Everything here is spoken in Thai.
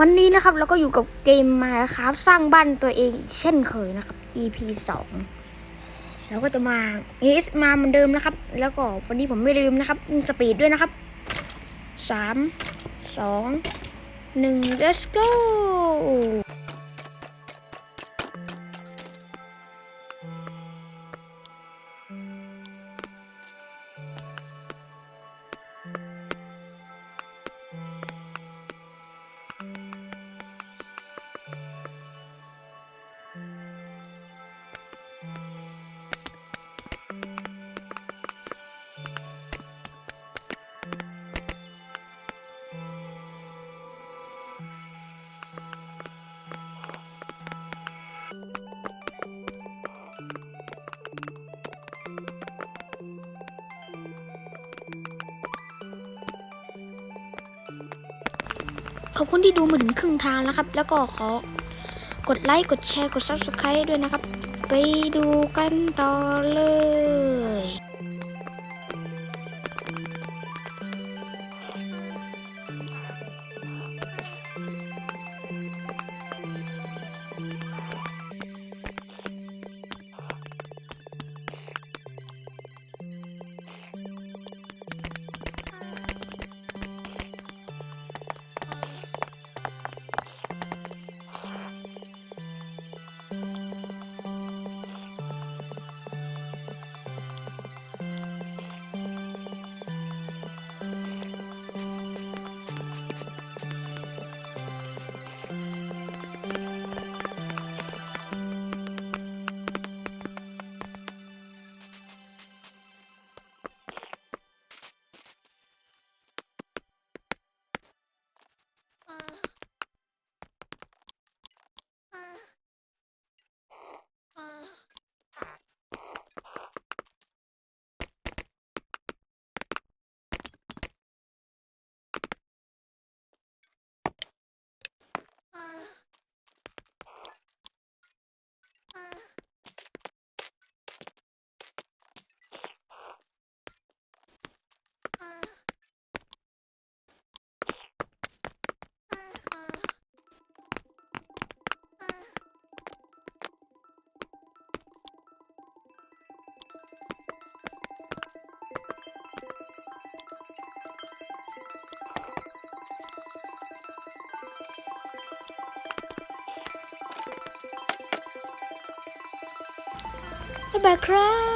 วันนี้นะครับเราก็อยู่กับเกมมาครับสร้างบ้านตัวเองอีกเช่นเคยนะครับ EP 2เราก็จะมาเอสมาเหมือนเดิมนะครับ แล้วก็วันนี้ผมไม่ลืมนะครับสปีดด้วยนะครับ3 2 1 let's go ขอบคุณที่ดูมาถึงครึ่งทางแล้วครับ แล้วก็ขอกดไลค์ กดแชร์ กด subscribe ด้วยนะครับ ไปดูกันต่อเลย บ๊ายบายครับ